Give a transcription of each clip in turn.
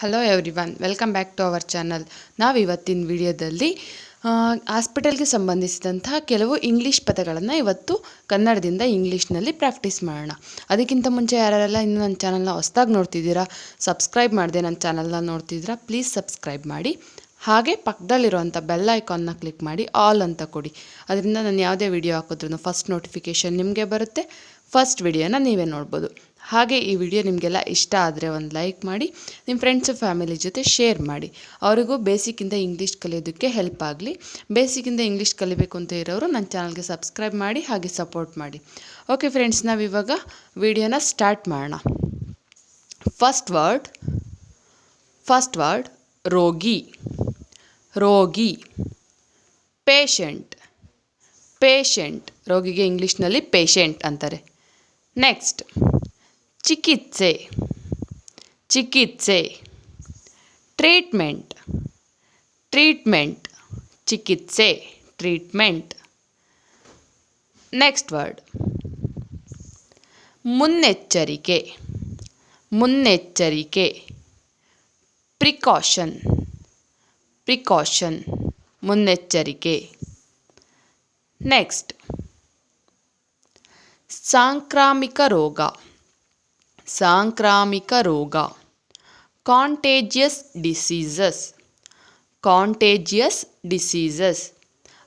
Hello everyone welcome back to our channel ನಾವು ಇವತ್ತಿನ ವಿಡಿಯೋದಲ್ಲಿ ಹಾಸ್ಪಿಟಲ್ಗೆ ಸಂಬಂಧಿಸಿದಂತಹ ಕೆಲವು ಇಂಗ್ಲೀಷ್ ಪದಗಳನ್ನು ಇವತ್ತು ಕನ್ನಡದಿಂದ ಇಂಗ್ಲೀಷ್ನಲ್ಲಿ ಪ್ರಾಕ್ಟೀಸ್ ಮಾಡೋಣ. ಅದಕ್ಕಿಂತ ಮುಂಚೆ ಯಾರೆಲ್ಲ ಇನ್ನೂ ನನ್ನ ಚಾನಲ್ನ ಹೊಸ್ದಾಗಿ ನೋಡ್ತಿದ್ದೀರಾ ಸಬ್ಸ್ಕ್ರೈಬ್ ಮಾಡಿದೆ ನನ್ನ ಚಾನಲ್ನ ನೋಡ್ತಿದ್ದೀರಾ ಪ್ಲೀಸ್ ಸಬ್ಸ್ಕ್ರೈಬ್ ಮಾಡಿ. ಹಾಗೆ ಪಕ್ಕದಲ್ಲಿರುವಂಥ ಬೆಲ್ ಐಕಾನ್ನ ಕ್ಲಿಕ್ ಮಾಡಿ ಆಲ್ ಅಂತ ಕೊಡಿ. ಅದರಿಂದ ನಾನು ಯಾವುದೇ ವಿಡಿಯೋ ಹಾಕಿದ್ರೂ ಫಸ್ಟ್ ನೋಟಿಫಿಕೇಷನ್ ನಿಮಗೆ ಬರುತ್ತೆ ಫಸ್ಟ್ ವಿಡಿಯೋನ ನೀವೇ ನೋಡ್ಬೋದು. ಹಾಗೆ ಈ ವಿಡಿಯೋ ನಿಮಗೆಲ್ಲ ಇಷ್ಟ ಆದರೆ ಒಂದು ಲೈಕ್ ಮಾಡಿ ನಿಮ್ಮ ಫ್ರೆಂಡ್ಸು ಫ್ಯಾಮಿಲಿ ಜೊತೆ ಶೇರ್ ಮಾಡಿ. ಅವರಿಗೂ ಬೇಸಿಕಿಂದ ಇಂಗ್ಲೀಷ್ ಕಲಿಯೋದಕ್ಕೆ ಹೆಲ್ಪ್ ಆಗಲಿ. ಬೇಸಿಕ್ಕಿಂದ ಇಂಗ್ಲೀಷ್ ಕಲಿಬೇಕು ಅಂತ ಇರೋರು ನನ್ನ ಚಾನಲ್ಗೆ ಸಬ್ಸ್ಕ್ರೈಬ್ ಮಾಡಿ, ಹಾಗೆ ಸಪೋರ್ಟ್ ಮಾಡಿ. ಓಕೆ ಫ್ರೆಂಡ್ಸ್ ನಾವಿವಾಗ ವಿಡಿಯೋನ ಸ್ಟಾರ್ಟ್ ಮಾಡೋಣ. ಫಸ್ಟ್ ವರ್ಡ್ ಫಸ್ಟ್ ವರ್ಡ್ ರೋಗಿ. ರೋಗಿ ಪೇಷಂಟ್ ಪೇಷಂಟ್ ರೋಗಿಗೆ ಇಂಗ್ಲೀಷ್ನಲ್ಲಿ ಪೇಷಂಟ್ ಅಂತಾರೆ. ನೆಕ್ಸ್ಟ್ ಚಿಕಿತ್ಸೆ ಚಿಕಿತ್ಸೆ ಟ್ರೀಟ್ಮೆಂಟ್ ಟ್ರೀಟ್ಮೆಂಟ್ ಚಿಕಿತ್ಸೆ ಟ್ರೀಟ್ಮೆಂಟ್ ನೆಕ್ಸ್ಟ್ ವರ್ಡ್ ಮುನ್ನೆಚ್ಚರಿಕೆ ಮುನ್ನೆಚ್ಚರಿಕೆ ಪ್ರಿಕಾಷನ್ ಪ್ರಿಕಾಷನ್ ಮುನ್ನೆಚ್ಚರಿಕೆ ನೆಕ್ಸ್ಟ್ ಸಾಂಕ್ರಾಮಿಕ ರೋಗ ಸಾಂಕ್ರಾಮಿಕ ರೋಗ. Contagious diseases. Contagious diseases.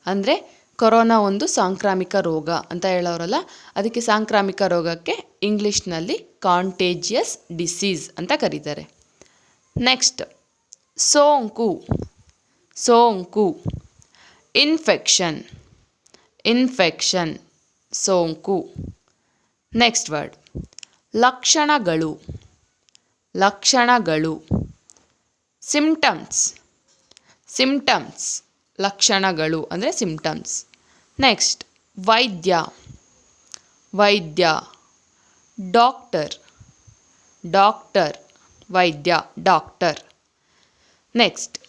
ಅಂದರೆ ಕೊರೋನಾ ಒಂದು ಸಾಂಕ್ರಾಮಿಕ ರೋಗ ಅಂತ ಹೇಳೋರಲ್ಲ, ಅದಕ್ಕೆ ಸಾಂಕ್ರಾಮಿಕ ರೋಗಕ್ಕೆ ಇಂಗ್ಲೀಷ್ನಲ್ಲಿ ಕಾಂಟೇಜಿಯಸ್ ಡಿಸೀಸ್ ಅಂತ ಕರೀತಾರೆ. ನೆಕ್ಸ್ಟ್, ಸೋಂಕು. ಸೋಂಕು. ಇನ್ಫೆಕ್ಷನ್. ಇನ್ಫೆಕ್ಷನ್. ಸೋಂಕು. Next word. ಲಕ್ಷಣಗಳು. ಲಕ್ಷಣಗಳು. ಸಿಮ್ಟಮ್ಸ್ ಸಿಮ್ಟಮ್ಸ್ ಲಕ್ಷಣಗಳು ಅಂದರೆ ಸಿಮ್ಟಮ್ಸ್ ನೆಕ್ಸ್ಟ್, ವೈದ್ಯ. ವೈದ್ಯ. ಡಾಕ್ಟರ್. ಡಾಕ್ಟರ್. ವೈದ್ಯ, ಡಾಕ್ಟರ್. ನೆಕ್ಸ್ಟ್,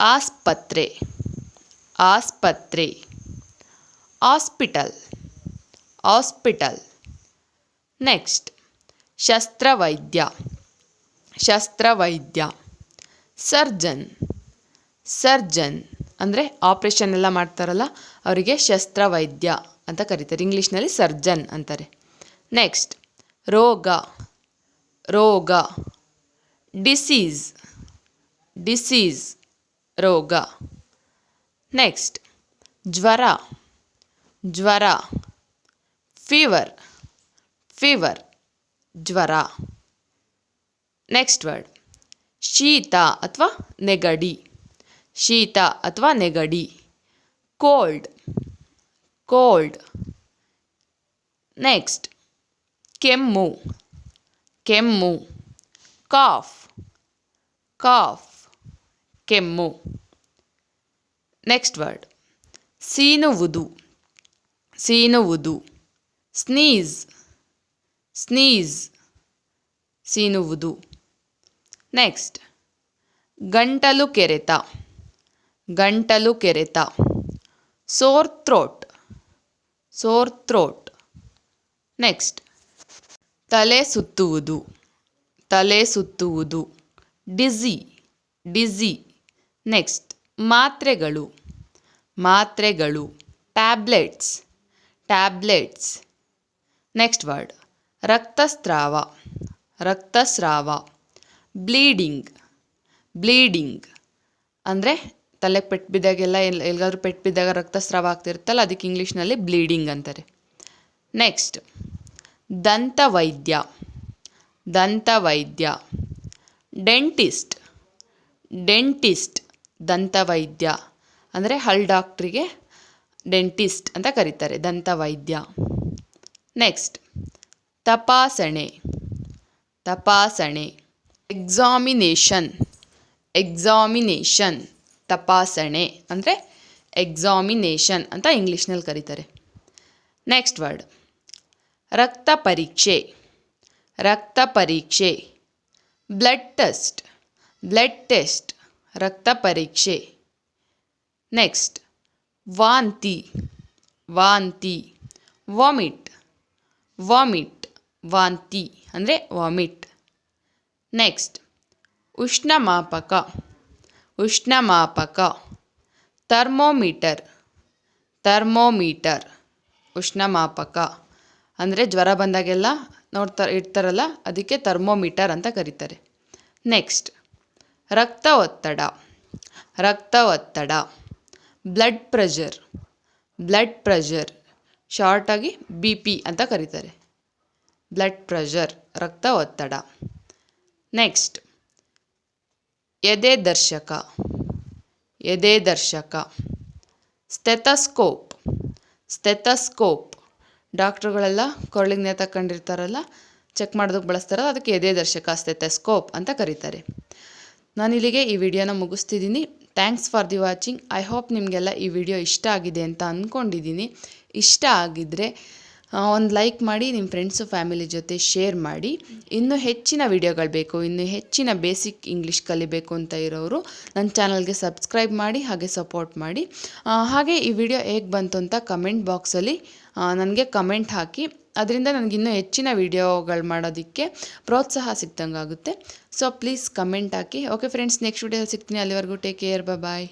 ಆಸ್ಪತ್ರೆ. ಆಸ್ಪತ್ರೆ. Hospital hospital. ನೆಕ್ಸ್ಟ್ ಶಸ್ತ್ರವೈದ್ಯ. ಶಸ್ತ್ರವೈದ್ಯ. ಸರ್ಜನ್. ಸರ್ಜನ್ ಅಂದರೆ ಆಪ್ರೇಷನ್ ಎಲ್ಲ ಮಾಡ್ತಾರಲ್ಲ, ಅವರಿಗೆ ಶಸ್ತ್ರವೈದ್ಯ ಅಂತ ಕರೀತಾರೆ. ಇಂಗ್ಲೀಷ್ನಲ್ಲಿ ಸರ್ಜನ್ ಅಂತಾರೆ. ನೆಕ್ಸ್ಟ್ ರೋಗ. ರೋಗ. ಡಿಸೀಸ್ ಡಿಸೀಸ್ ರೋಗ. ನೆಕ್ಸ್ಟ್ ಜ್ವರ. ಜ್ವರ. ಫೀವರ್ ಫೀವರ್ ಜ್ವರ. ನೆಕ್ಸ್ಟ್ ವರ್ಡ್ ಶೀತ ಅಥವಾ ನೆಗಡಿ. ಶೀತ ಅಥವಾ ನೆಗಡಿ. ಕೋಲ್ಡ್ ಕೋಲ್ಡ್ ನೆಕ್ಸ್ಟ್ ಕೆಮ್ಮು. ಕೆಮ್ಮು. ಕಾಫ್ ಕಾಫ್ ಕೆಮ್ಮು. ನೆಕ್ಸ್ಟ್ ವರ್ಡ್ ಸೀನುವುದು. ಸೀನುವುದು. ಸ್ನೀಸ್ ಸ್ನೀಸ್ ಸೀನುವುದು. ನೆಕ್ಸ್ಟ್, ಗಂಟಲು ಕೆರೆತ. ಗಂಟಲು ಕೆರೆತ. Sore throat. Sore throat. Next, ತಲೆ ಸುತ್ತುವುದು. ತಲೆ ಸುತ್ತುವುದು. ಡಿಝಿ ಡಿಝಿ ನೆಕ್ಸ್ಟ್, ಮಾತ್ರೆಗಳು. ಮಾತ್ರೆಗಳು. ಟ್ಯಾಬ್ಲೆಟ್ಸ್. ಟ್ಯಾಬ್ಲೆಟ್ಸ್. Next word. ರಕ್ತಸ್ರಾವ ರಕ್ತಸ್ರಾವ ಬ್ಲೀಡಿಂಗ್ ಬ್ಲೀಡಿಂಗ್ ಅಂದರೆ ತಲೆಗೆ ಪೆಟ್ಟು ಬಿದ್ದಾಗೆಲ್ಲ ಎಲ್ಲಿ ಎಲ್ಲಿಗಾದ್ರೂ ಪೆಟ್ಟು ಬಿದ್ದಾಗ ರಕ್ತಸ್ರಾವ ಆಗ್ತಿರುತ್ತಲ್ಲ, ಅದಕ್ಕೆ ಇಂಗ್ಲೀಷ್ನಲ್ಲಿ ಬ್ಲೀಡಿಂಗ್ ಅಂತಾರೆ. ನೆಕ್ಸ್ಟ್ ದಂತವೈದ್ಯ ದಂತವೈದ್ಯ ಡೆಂಟಿಸ್ಟ್ ಡೆಂಟಿಸ್ಟ್ ದಂತವೈದ್ಯ ಅಂದರೆ ಹಲ್ ಡಾಕ್ಟ್ರಿಗೆ ಡೆಂಟಿಸ್ಟ್ ಅಂತ ಕರೀತಾರೆ, ದಂತವೈದ್ಯ. ನೆಕ್ಸ್ಟ್ ತಪಾಸಣೆ. ತಪಾಸಣೆ. ಎಕ್ಸಾಮಿನೇಷನ್. ಎಕ್ಸಾಮಿನೇಷನ್. ತಪಾಸಣೆ ಅಂದರೆ ಎಕ್ಸಾಮಿನೇಷನ್ ಅಂತ ಇಂಗ್ಲೀಷ್ನಲ್ಲಿ ಕರೀತಾರೆ. Next word. ರಕ್ತ ಪರೀಕ್ಷೆ. ರಕ್ತ ಪರೀಕ್ಷೆ. Blood test. Blood test. ರಕ್ತ ಪರೀಕ್ಷೆ. ನೆಕ್ಸ್ಟ್. ವಾಂತಿ. ವಾಂತಿ. ವಾಮಿಟ್. ವಾಮಿಟ್. ವಾಂತಿ, ಅಂದರೆ ವಾಮಿಟ್. ನೆಕ್ಸ್ಟ್, ಉಷ್ಣಮಾಪಕ ಉಷ್ಣಮಾಪಕ. ಥರ್ಮೋಮೀಟರ್ ಥರ್ಮೋಮೀಟರ್, ಉಷ್ಣಮಾಪಕ. ಅಂದರೆ ಜ್ವರ ಬಂದಾಗೆಲ್ಲ ನೋಡ್ತಾ, ಇಡ್ತಾರಲ್ಲ, ಅದಕ್ಕೆ ಥರ್ಮೋಮೀಟರ್ ಅಂತ ಕರೀತಾರೆ. ನೆಕ್ಸ್ಟ್ ರಕ್ತ ಒತ್ತಡ ರಕ್ತ ಒತ್ತಡ ಬ್ಲಡ್ ಪ್ರೆಷರ್ ಬ್ಲಡ್ ಪ್ರೆಷರ್, ಶಾರ್ಟಾಗಿ ಬಿ ಪಿ ಅಂತ ಕರೀತಾರೆ. ಬ್ಲಡ್ ಪ್ರೆಷರ್ ರಕ್ತ ಒತ್ತಡ. ನೆಕ್ಸ್ಟ್ ಎದೆ ದರ್ಶಕ. ಎದೆ ದರ್ಶಕ. ಸ್ಟೆಥಸ್ಕೋಪ್ ಸ್ಟೆಥಸ್ಕೋಪ್ ಡಾಕ್ಟ್ರುಗಳೆಲ್ಲ ಕೊರಳಿಗೆ ನೇತು ಚೆಕ್ ಮಾಡೋದಕ್ಕೆ ಬಳಸ್ತಾರಲ್ಲ, ಅದಕ್ಕೆ ಎದೆ ದರ್ಶಕ ಸ್ಟೆಥಸ್ಕೋಪ್ ಅಂತ ಕರೀತಾರೆ. ನಾನು ಇಲ್ಲಿಗೆ ಈ ವಿಡಿಯೋನ ಮುಗಿಸ್ತಿದ್ದೀನಿ. Thanks for the watching I hope ನಿಮಗೆಲ್ಲ ಈ ವಿಡಿಯೋ ಇಷ್ಟ ಆಗಿದೆ ಅಂತ ಅಂದ್ಕೊಂಡಿದ್ದೀನಿ ಇಷ್ಟ ಆಗಿದ್ದರೆ ಒಂದು ಲೈಕ್ ಮಾಡಿ ನಿಮ್ಮ ಫ್ರೆಂಡ್ಸು ಫ್ಯಾಮಿಲಿ ಜೊತೆ ಶೇರ್ ಮಾಡಿ. ಇನ್ನೂ ಹೆಚ್ಚಿನ ವಿಡಿಯೋಗಳು ಬೇಕು, ಇನ್ನೂ ಹೆಚ್ಚಿನ ಬೇಸಿಕ್ ಇಂಗ್ಲೀಷ್ ಕಲಿಬೇಕು ಅಂತ ಇರೋರು ನನ್ನ ಚಾನಲ್ಗೆ ಸಬ್ಸ್ಕ್ರೈಬ್ ಮಾಡಿ, ಹಾಗೆ ಸಪೋರ್ಟ್ ಮಾಡಿ. ಹಾಗೆ ಈ ವಿಡಿಯೋ ಹೇಗೆ ಬಂತು ಅಂತ ಕಮೆಂಟ್ ಬಾಕ್ಸಲ್ಲಿ ನನಗೆ ಕಮೆಂಟ್ ಹಾಕಿ. ಅದರಿಂದ ನನಗಿನ್ನೂ ಹೆಚ್ಚಿನ ವೀಡಿಯೋಗಳು ಮಾಡೋದಕ್ಕೆ ಪ್ರೋತ್ಸಾಹ ಸಿಕ್ದಂಗೆ ಆಗುತ್ತೆ. ಸೊ ಪ್ಲೀಸ್ ಕಮೆಂಟ್ ಹಾಕಿ. ಓಕೆ ಫ್ರೆಂಡ್ಸ್ ನೆಕ್ಸ್ಟ್ ವಿಡಿಯೋದಲ್ಲಿ ಸಿಗ್ತೀನಿ. ಅಲ್ಲಿವರೆಗೂ ಟೇಕ್ ಕೇರ್ ಬಾಯ್